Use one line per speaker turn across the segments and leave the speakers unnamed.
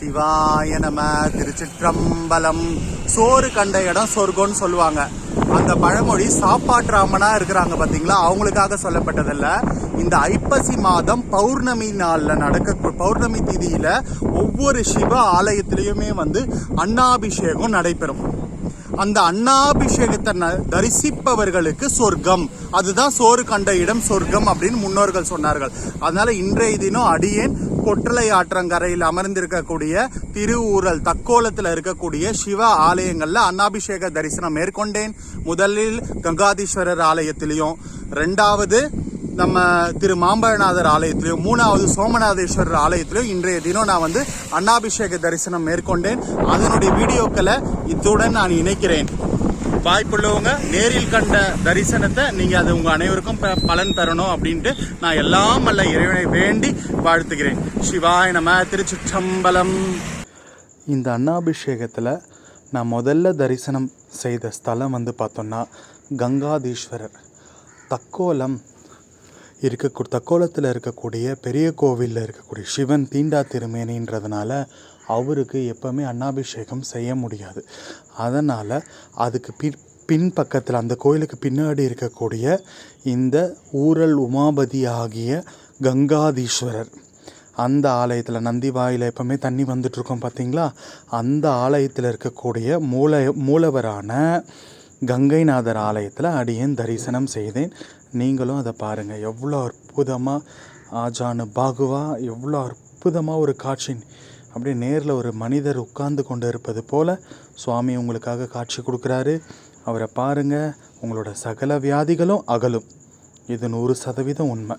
சிவாய நம திருச்சிற்றம்பலம். சோறு கண்ட இடம் சொர்க்கம்னு சொல்லுவாங்க. அந்த பழமொழி சாப்பாட்டுராமனா இருக்கிறாங்க பாத்தீங்களா? அவங்களுக்காக சொல்லப்பட்டதில்ல. இந்த ஐப்பசி மாதம் பௌர்ணமி நாளில் நடக்க பௌர்ணமி திதியில ஒவ்வொரு சிவ ஆலயத்திலையுமே வந்து அன்னாபிஷேகம் நடைபெறும். அந்த அன்னாபிஷேகத்தை ந- தரிசிப்பவர்களுக்கு சொர்க்கம். அதுதான் சோறு கண்ட இடம் சொர்க்கம் அப்படின்னு முன்னோர்கள் சொன்னார்கள். அதனால இன்றைய தினம் அடியேன் கொற்றலை ஆற்றங்கரையில் அமர்ந்திருக்கக்கூடிய திருவூரல் தக்கோலத்தில் இருக்கக்கூடிய சிவ ஆலயங்களில் அன்னாபிஷேக தரிசனம் மேற்கொண்டேன். முதலில் கங்காதீஸ்வரர் ஆலயத்திலையும் ரெண்டாவது நம்ம திரு மாம்பழநாதர் ஆலயத்திலையும் மூணாவது சோமநாதேஸ்வரர் ஆலயத்திலையும் இன்றைய தினம் நான் வந்து அன்னாபிஷேக தரிசனம் மேற்கொண்டேன். அதனுடைய வீடியோக்களை இத்துடன் நான் இணைக்கிறேன். வாய்ப்புள்ளவங்க நேரில் கண்ட தரிசனத்தை நீங்க அது உங்க அனைவருக்கும் ப- பலன் தரணும் அப்படின்ட்டு நான் எல்லாம் அல்ல இறைவனை வேண்டி வாழ்த்துகிறேன். சிவாய நம திருச்சிற்றம்பலம். இந்த அன்னாபிஷேகத்தில் நான் முதல்ல தரிசனம் செய்த ஸ்தலம் வந்து பார்த்தோன்னா கங்காதீஸ்வரர். தக்கோலம் இருக்க தக்கோலத்தில் இருக்கக்கூடிய பெரிய கோவிலில் இருக்கக்கூடிய சிவன் தீண்டா திருமேனின்றதுனால அவருக்கு எப்பவுமே அன்னாபிஷேகம் செய்ய முடியாது. அதனால் அதுக்கு பின் பின்பக்கத்தில் அந்த கோயிலுக்கு பின்னாடி இருக்கக்கூடிய இந்த ஊரல் உமாபதி ஆகிய கங்காதீஸ்வரர் அந்த ஆலயத்தில் நந்தி வாயில் எப்போவுமே தண்ணி வந்துட்டுருக்கோம் பார்த்தீங்களா அந்த ஆலயத்தில் இருக்கக்கூடிய மூல மூலவரான கங்கைநாதர் ஆலயத்தில் அடியேன் தரிசனம் செய்தேன். நீங்களும் அதை பாருங்கள் எவ்வளோ அற்புதமாக ஆஜானு பாகுவா எவ்வளோ அற்புதமாக ஒரு காட்சி. அப்படியே நேரில் ஒரு மனிதர் உட்கார்ந்து கொண்டு இருப்பது போல சுவாமி உங்களுக்காக காட்சி கொடுக்குறாரு. அவரை பாருங்கள் உங்களோட சகல வியாதிகளும் அகலும். இது நூறு சதவீதம் உண்மை.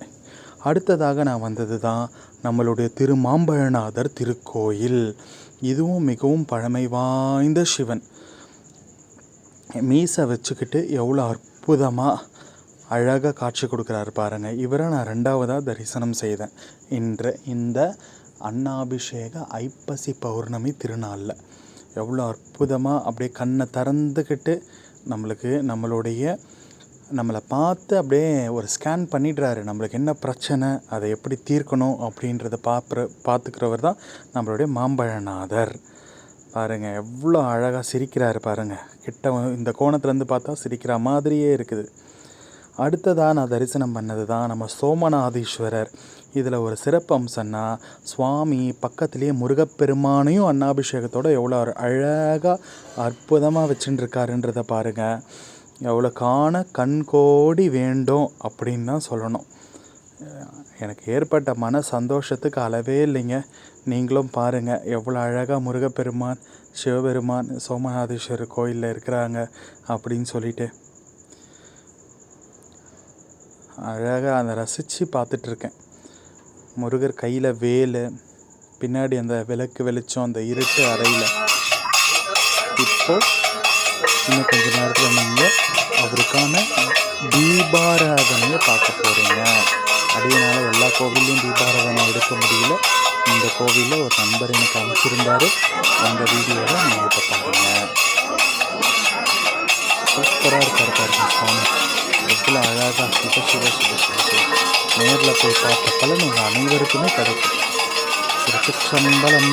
அடுத்ததாக நான் வந்தது தான் நம்மளுடைய திருமாம்பழநாதர் திருக்கோயில். இதுவும் மிகவும் பழமை வாய்ந்த சிவன். மீசை வச்சுக்கிட்டு எவ்வளோ அற்புதமாக அழகாக காட்சி கொடுக்குறாரு பாருங்கள் இவரை நான் ரெண்டாவதாக தரிசனம் செய்தேன். இன்று இந்த அன்னாபிஷேக ஐப்பசி பௌர்ணமி திருநாளில். எவ்வளோ அற்புதமாக அப்படியே கண்ணை திறந்துக்கிட்டு நம்மளுக்கு நம்மளுடைய நம்மளை பார்த்து அப்படியே ஒரு ஸ்கேன் பண்ணிடுறாரு. நம்மளுக்கு என்ன பிரச்சனை அதை எப்படி தீர்க்கணும் அப்படின்றத பார்ப்புற பார்த்துக்கிறவர் தான் நம்மளுடைய மாம்பழநாதர். பாருங்கள் எவ்வளோ அழகாக சிரிக்கிறாரு பாருங்கள் கிட்ட இந்த கோணத்துலேருந்து பார்த்தா சிரிக்கிற மாதிரியே இருக்குது. அடுத்ததாக நான் தரிசனம் பண்ணது தான் நம்ம சோமநாதீஸ்வரர். இதில் ஒரு சிறப்பு அம்சம்னா சுவாமி பக்கத்துலேயே முருகப்பெருமானையும் அன்னாபிஷேகத்தோடு எவ்வளோ அழகாக அற்புதமாக வச்சுட்டுருக்காருன்றத பாருங்கள் எவ்வளோ காண கண்கோடி வேண்டும் அப்படின்னு தான் சொல்லணும். எனக்கு ஏற்பட்ட மன சந்தோஷத்துக்கு அளவே இல்லைங்க. நீங்களும் பாருங்கள் எவ்வளோ அழகாக முருகப்பெருமான் சிவபெருமான் சோமநாதீஸ்வரர் கோயிலில் இருக்கிறாங்க அப்படின்னு சொல்லிட்டு. அழகாக அதை ரசித்து பார்த்துட்ருக்கேன். முருகர் கையில் வேலு பின்னாடி அந்த விளக்கு வெளிச்சம் அந்த இருட்டு அறையில். இப்போ இன்னும் கொஞ்ச நேரத்தில் நீங்கள் அவருக்கான தீபாராதனையை பார்க்க போகிறீங்க அதேனால எல்லா கோவில்லையும் தீபாராதனை எடுக்க முடியல. இந்த கோவிலில் ஒரு நண்பர் எனக்கு அமைச்சிருந்தார் அந்த வீடியோவை நீங்கள் இப்போ பாருங்கள் சூப்பராக இருக்கார் பாருங்க சுவாமி. எவ்வளோ அழகாக சிவ சிவ சிவ சிவ சிவ நேரில் போய் பார்த்த பலன் உங்கள் அனைவருக்குமே கிடைக்கும். திருச்சிற்றம்பலம்.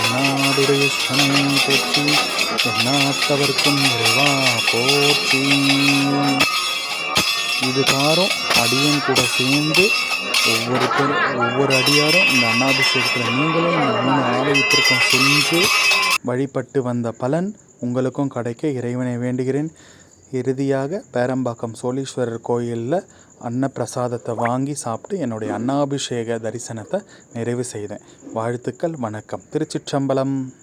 என்னாடுடைய சனை போற்றி என்னாத்தவர்க்கும் இறைவா போற்றி. இது காரம் அடியன் கூட சேர்ந்து ஒவ்வொருத்தரும் ஒவ்வொரு அடியாரும் இந்த அன்னாபிஷேகத்தில் நீங்களும் இந்த மூணு ஆலயத்திற்கும் சென்று வழிபட்டு வந்த பலன் உங்களுக்கும் கிடைக்க இறைவனை வேண்டுகிறேன். இறுதியாக பேரம்பாக்கம் சோழீஸ்வரர் கோயிலில் அன்னப்பிரசாதத்தை வாங்கி சாப்பிட்டு என்னுடைய அன்னாபிஷேக தரிசனத்தை நிறைவு செய்தேன். வாழ்த்துக்கள் வணக்கம். திருச்சிற்றம்பலம்.